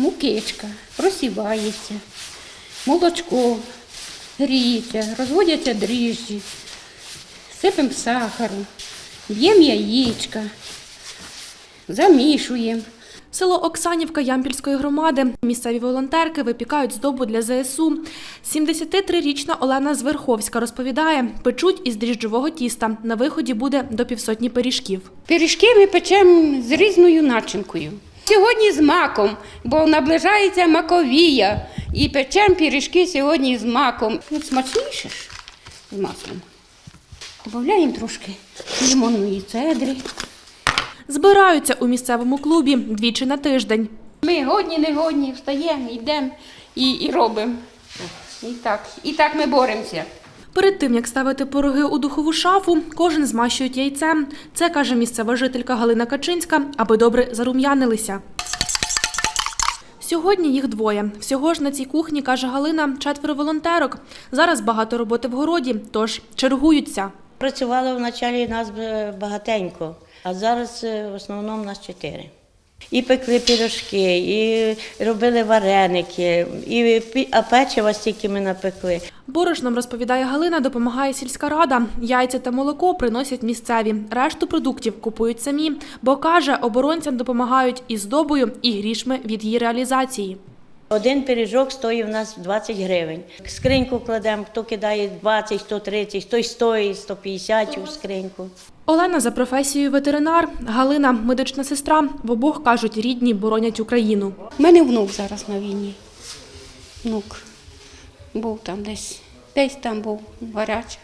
мукичка, просівається, молочко гріється, розводяться дріжджі, сипемо сахару, б'ємо яєчка, замішуємо. Село Оксанівка Ямпільської громади. Місцеві волонтерки випікають здобу для ЗСУ. 73-річна Олена Зверховська розповідає, печуть із дріжджового тіста. На виході буде до півсотні пиріжків. Пиріжки ми печемо з різною начинкою. Сьогодні з маком, бо наближається маковія. І печемо пиріжки сьогодні з маком. Тут смачніше ж з маслом. Додаємо трошки лимонної цедри. Збираються у місцевому клубі двічі на тиждень. Ми годні, не годні, встаємо, йдемо і, і робимо. І так, і так ми боремося. Перед тим, як ставити пироги у духову шафу, кожен змащують яйцем. Це каже місцева жителька Галина Качинська, аби добре зарум'янилися. Сьогодні їх двоє. Всього ж на цій кухні, каже Галина, четверо волонтерок. Зараз багато роботи в городі, тож чергуються. Працювало вначалі нас е, багатенько, а зараз е, в основному нас чотири. І пекли пірошки, і робили вареники, і а печива стільки ми напекли. Борошном, розповідає Галина, допомагає сільська рада. Яйця та молоко приносять місцеві. Решту продуктів купують самі, бо каже, оборонцям допомагають і здобою, і грішми від її реалізації. Один пиріжок стоїть у нас 20 гривень. Скриньку кладемо, хто кидає 20, хто 30, хто 100, 150 у скриньку. Олена за професією ветеринар, Галина медична сестра. В обох кажуть, рідні боронять Україну. У мене внук зараз на війні. Внук був там десь, десь там був гарячий,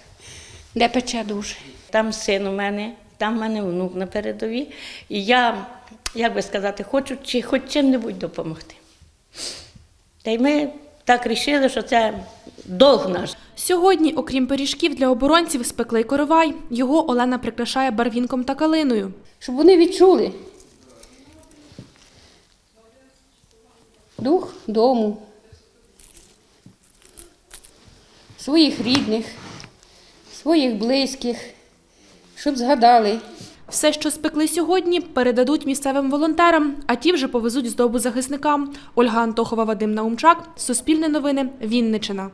де пече дуже. Там син у мене, там в мене внук на передовій. І я, як би сказати, хочу чи хоч чим-небудь допомогти. Та й ми так вирішили, що це долг наш. Сьогодні, окрім пиріжків для оборонців, спекли коровай. Його Олена прикрашає барвінком та калиною. Щоб вони відчули дух дому, своїх рідних, своїх близьких, щоб згадали. Все, що спекли сьогодні, передадуть місцевим волонтерам, а ті вже повезуть здобу захисникам. Ольга Антохова, Вадим Наумчак, Суспільне новини, Вінничина.